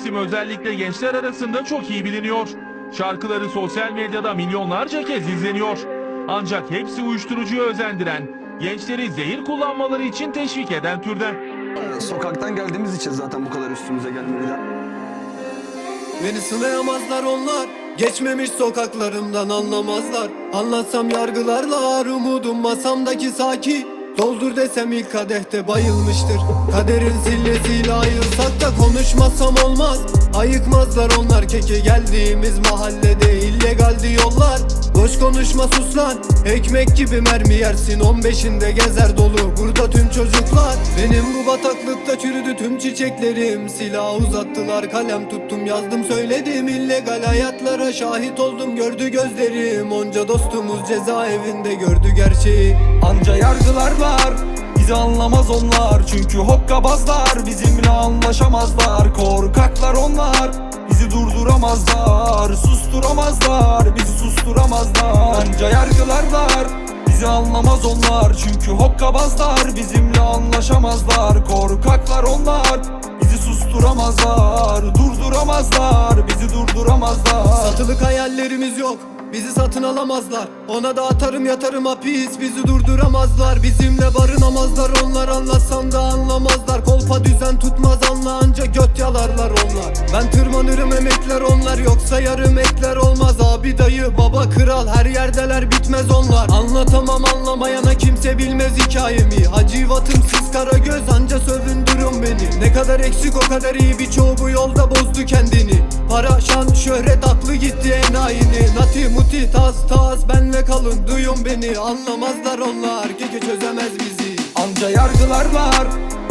isim özellikle gençler arasında çok iyi biliniyor. Şarkıları sosyal medyada milyonlarca kez izleniyor. Ancak hepsi uyuşturucuya özendiren, gençleri zehir kullanmaları için teşvik eden türden. Sokaktan geldiğimiz için zaten bu kadar üstümüze gelmediler. Beni sınayamazlar onlar Geçmemiş sokaklarımdan anlamazlar Anlatsam yargılarlar umudum masamdaki saki Doldur desem ilk kadehte bayılmıştır. Kaderin sillesiyle ayırsak da konuşmasam olmaz. Ayıkmazlar onlar keke geldiğimiz mahallede. İllegaldi yollar Boş konuşma sus lan. Ekmek gibi mermi yersin. 15'inde gezer dolu. Burada tüm çocuklar. Benim bu bataklıkta çürüdü tüm çiçeklerim. Silah uzattılar kalem tuttum yazdım söyledim. İllegal hayatlara şahit oldum. Gördü gözlerim. Onca dostumuz cezaevinde gördü gerçeği Anca yargılarlar Bizi anlamaz onlar. Çünkü hokkabazlar Bizimle anlaşamazlar. Korkaklar onlar Bizi durduramazlar. Susturamazlar Bizi susturamazlar. Anca yargılarlar Bizi anlamaz onlar. Çünkü hokkabazlar Bizimle anlaşamazlar. Korkaklar onlar Bizi susturamazlar. Durduramazlar Bizi durduramazlar. Satılık hayallerimiz yok Bizi satın alamazlar. Ona da atarım yatarım hapis. Bizi durduramazlar. Bizimle barınamazlar. Onlar anlatsam da anlamazlar. Kolpa düzen tutmaz. Anla anca göt yalarlar Ben tırmanırım emekler onlar Yoksa yarım ekler olmaz. Abi dayı baba kral her yerdeler bitmez onlar. Anlatamam anlamayana kimse bilmez hikayemi. Hacivatımsız kara göz anca sövündürün beni. Ne kadar eksik o kadar iyi birçoğu bu yolda bozdu kendini. Para şan şöhret aklı gitti enayini. Nati muti tas tas benle kalın duyun beni. Anlamazlar onlar gece çözemez bizi. Anca yargılarlar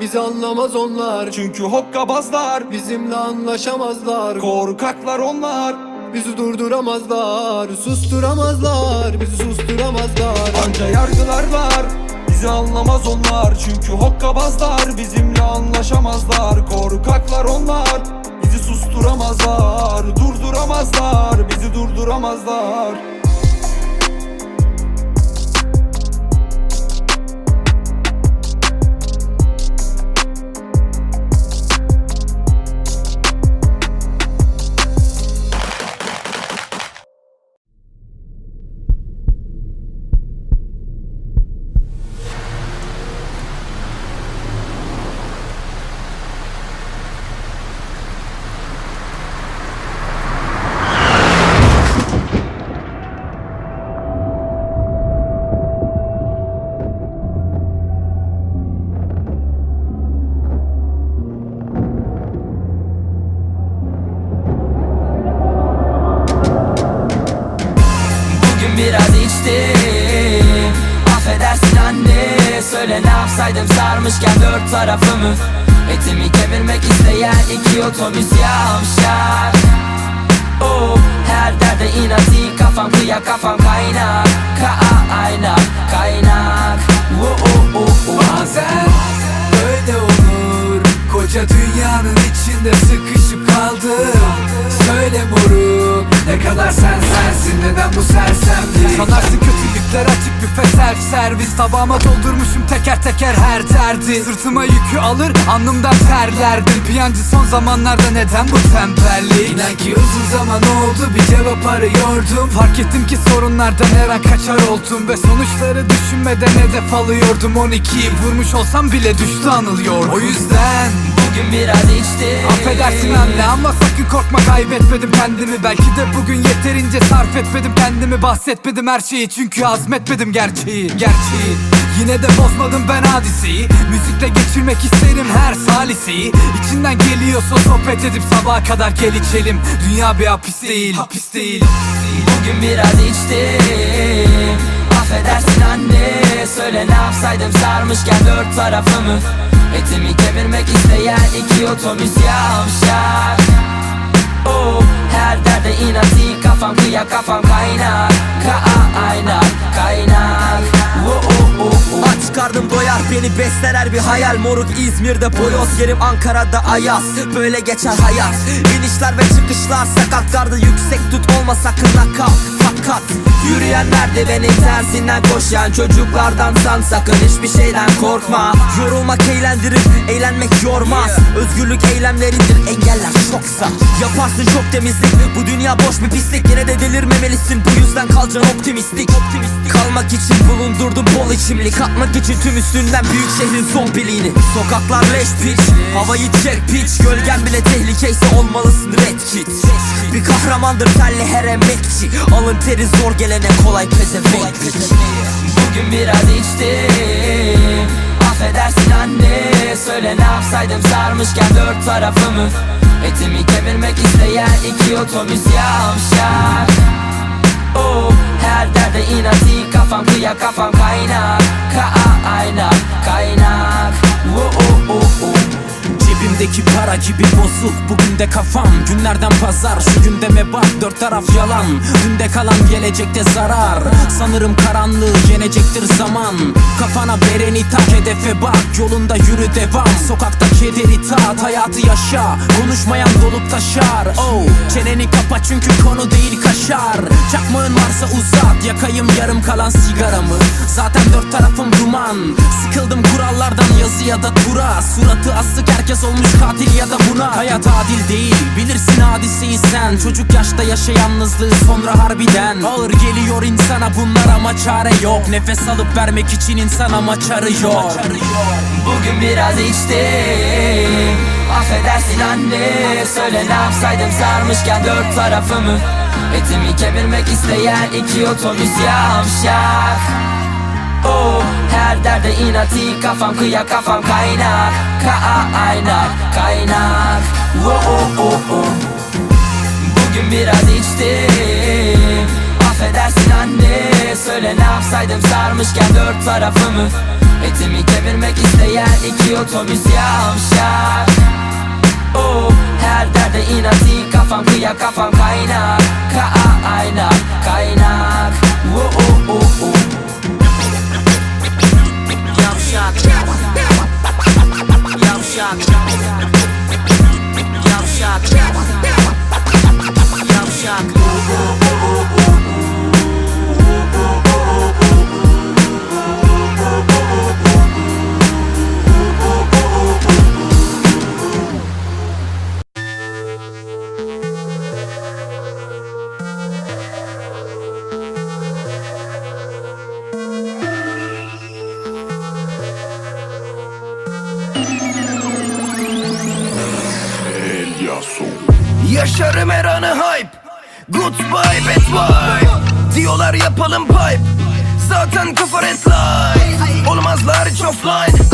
Bizi anlamaz onlar. Çünkü hokkabazlar. Bizimle anlaşamazlar. Korkaklar onlar. Bizi durduramazlar. Susturamazlar. Bizi susturamazlar. Anca yargılarlar. Bizi anlamaz onlar. Çünkü hokkabazlar. Bizimle anlaşamazlar. Korkaklar onlar. Bizi susturamazlar. Durduramazlar. Bizi durduramazlar Yapsaydım sarmışken dört tarafımı. Etimi kemirmek isteyen iki otobüs yavşar Oh, her derde inatı kafam kıya kafam kaynak Kaynak, kaynak oh, oh, oh, oh. Bazen böyle olur. Koca dünyanın içinde sıkışıp kaldım. Söyle moruk ne kadar sen sensin neden bu sersemlik? Sanarsın kötülükler açık büfe self servis. Tabağıma doldurmuşum teker teker her derdi. Sırtıma yükü alır alnımdan terlerdim. Piyancı son zamanlarda neden bu tembellik? İnan ki uzun zaman oldu bir cevap arıyordum. Fark ettim ki sorunlardan her an kaçar oldum. Ve sonuçları düşünmeden hedef alıyordum. 12'yi vurmuş olsam bile düştü anılıyor O yüzden Bugün biraz içtim Affedersin anne ama sakın korkma kaybetmedim kendimi. Belki de bugün yeterince sarf etmedim kendimi. Bahsetmedim her şeyi çünkü azmetmedim gerçeği Gerçeği. Yine de bozmadım ben hadiseyi. Müzikle geçirmek isterim her saliseyi İçinden geliyorsa sohbet edip sabaha kadar gel içelim. Dünya bir hapis değil Hapis değil. Bugün biraz içtim Affedersin anne Söyle ne yapsaydım sarmışken dört tarafımı Etimi kemirmek isteyen iki otobüs yavşak Oh, her derde inat kafam kıya kafam kaynak Ka aynak kaynak. Aç karnım doyar beni besler bir hayal. Moruk İzmir'de boyoz yerim Ankara'da ayaz. Böyle geçer hayat. İnişler ve çıkışlar sakatlarda yüksek tut olma sakın nakal. Fakat yürüyen merdiveni tersinden koşan çocuklardan san sakın hiçbir şeyden korkma. Yorulmak eğlendirir eğlenmek yormaz. Özgürlük eylemleridir engeller çoksa Yaparsın çok temizlik bu dünya boş bir pislik. Yine de delirmemelisin bu yüzden kalacaksın optimistik. Kalmak için bulundurdum bol içimlik Atmak için tüm üstünden büyük şehrin son biliğini Sokaklar leş piç Havayı çek piç. Gölgen bile tehlikeyse olmalısın red kit Kahramandır telli her emekçi. Alın teri zor gelene kolay pezevenk Bugün biraz içtim. Affedersin anne Söyle ne yapsaydım sarmışken dört tarafımı. Etimi kemirmek isteyen iki otobüs yavşak. Oh, her derde inatı kafam kıya kafam kaynak Kaynak, kaynak Cebimdeki para gibi bozuk. Bugün de kafam günlerden pazar. Şu gündeme bak dört taraf yalan. Dünde kalan gelecekte zarar. Sanırım karanlığı yenecektir zaman. Kafana bereni tak hedefe bak. Yolunda yürü devam. Sokakta kederi tat hayatı yaşa. Konuşmayan dolup taşar. Oh çeneni kapa çünkü konu değil kaşar. Çakmağın varsa uzat Yakayım yarım kalan sigaramı. Zaten dört tarafım duman. Sıkıldım kurallardan yazı ya da tura. Suratı asık herkes olmuş katil ya da buna Hayat adil değil. Bilirsin hadiseyi sen. Çocuk yaşta yaşa yalnızlığı sonra harbiden. Ağır geliyor insana bunlar ama çare yok. Nefes alıp vermek için insan ama çarı yok. Bugün biraz içtim. Affedersin anne. Söyle ne yapsaydım sarmışken dört tarafımı. Etimi kemirmek isteyen iki otobüs yavşak Oh, her derde inatı kafam kıya kafam kaynak. Kaynak, kaynak. Oh, oh, oh, oh. Bugün biraz içtim. Affedersin anne. Söyle ne yapsaydım sarmışken dört tarafımı. Etimi kemirmek isteyen iki otobüs yavşak. Oh, her derde inatı kafam kıya kafam kaynak. Kaynak, kaynak. Oh, oh, oh, oh. Yavşak Goodbye bad vibe Diyorlar yapalım pipe. Zaten kafa red light Olmazlar hiç offline.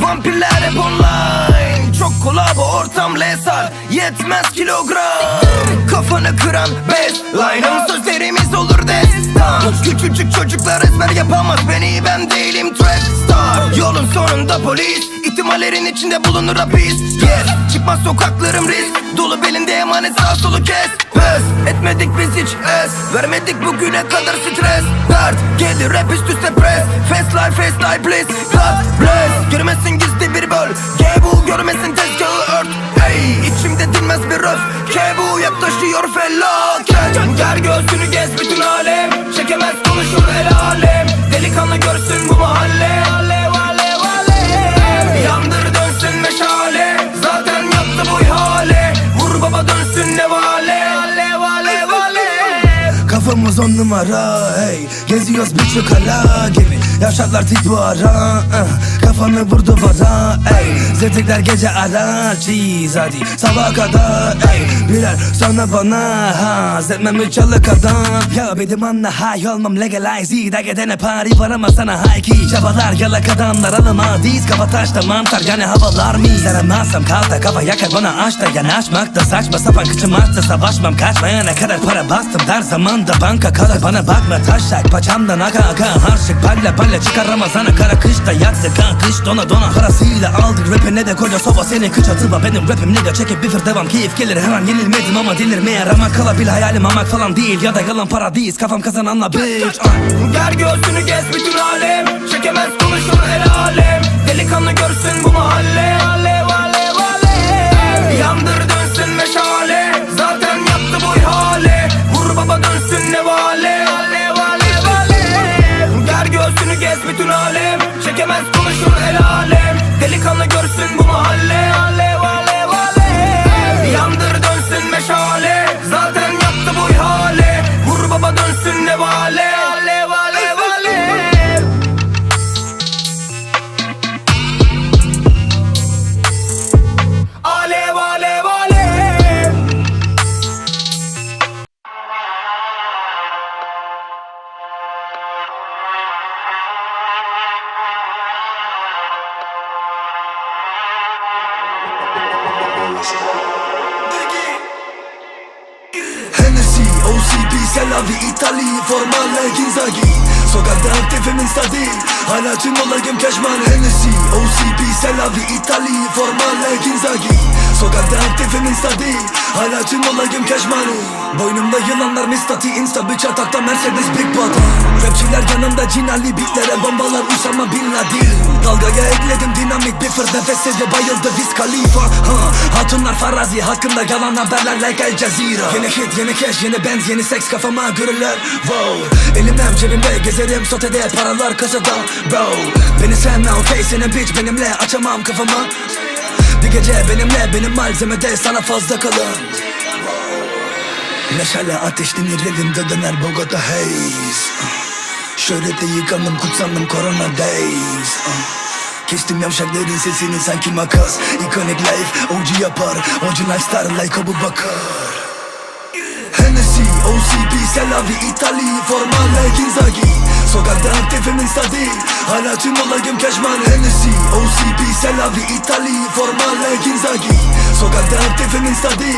Vampirler hep online. Çok kolabo ortam lesar Yetmez kilogram. Kafanı kıran line'ım Sözlerimiz olur destan. Küçücük çocuklar ezber yapamaz Beni. Ben değilim trap star. Yolun sonunda polis İhtimallerin içinde bulunur hapis. Yes. Çıkmaz sokaklarım risk. Dolu belinde emanet sağ solu kes. Pes. Etmedik biz hiç es. Vermedik bugüne kadar stres. Dert gelir rap üst üste press Fast life fast life please. God bless. Görmesin gizli bir böl. Gebu görmesin tezgahı ört. Hey içimde dinmez bir öf Kebu yaklaşıyor felaket. Ger göğsünü gez bütün alem. Çekemez konuşur el alem. Delikanlı görsün bu mahalle Kafamız on numara hey. Geziyoruz birçok hala gibi. Yavşaklar tit duvara uh, Kafanı vur duvara ey Zedekler gece arar Cheese hadi. Sabaha kadar ey Birer sonra bana ha Zetmem üç yalı kadar Ya benim anla hay olmam legalize. İyi de gidene pari var ama sana key Çabalar yalak adamlar alama Diz kafa taşta mantar yani havalar mı Saramazsam kalta kafa yakar bana aç da Yanaşmak da saçma. Sapan kıçım artsa Savaşmam. Kaçmaya ne kadar para bastım Dar zamanda banka kalır bana bakma taşak Paçamdan aka aka harçlık Palla palla çıkar Ramazan'a kara kışta yaksa kan kış dona dona. Parasıyla aldık rapine de koca soba. Senin kıç atıba Benim rapim nigga çekip bifir devam keyif gelir. Her an yenilmedim ama delirmeye ramak kalabil hayalim. Amak falan değil Ya da yalan para değil kafam kazananla bitch ah. Ger göğsünü gez bütün alem. Çekemez konuşur el alem. Delikanlı görsün bu mahalle. Alev alev alev. Yandır dönsün meşale. Zaten yaptı bu ihale. Vur baba dönsün ne bütün alem Çekemez konuşur el alem. Delikanlı görsün bu mahalle Selavi, Itali, formale, Ginzagi Sokakta aktifimin stadı Hala tüm olayım keşman Hennessy, OCP, Selavi, Itali, formale, Ginzagi Sokakta aktifimin stadı Hala tüm olayım keşman Boynumda yılanlar mistati. Insta bir çatakta Mercedes Big Bata Rapçiler yanımda cinali Beatlere bombalar Usama Bin Laden. Dalgaya ekledim dinamik bir fırt Nefes ediyor bayıldı Wiz Khalifa. Ha. Hatunlar farazi hakkında yalan haberler like El Jazeera. Yeni hit yeni cash yeni benz yeni seks kafama görürler. Wow. Elimden cebimde gezerim sotede paralar kasada. Bro Beni sevme okey senin bitch benimle açamam kafamı Bir gece benimle benim malzemede sana fazla kalın. Meşale ateşlenir elimde döner Bogota haze. Şöhrete yıkandım kutsandım corona days. Kestim yavşakların sesini sanki makas. Iconic life OG yapar. Orijinal star like Abu Bakar. Hennessy, OCP, Selavi, Itali, formale, Ginzagi Sokakta aktifimin stadı Hala tüm olayım keşman Hennessy, OCP, Selavi, Itali, formale, Ginzagi Sokakta aktifimin stadı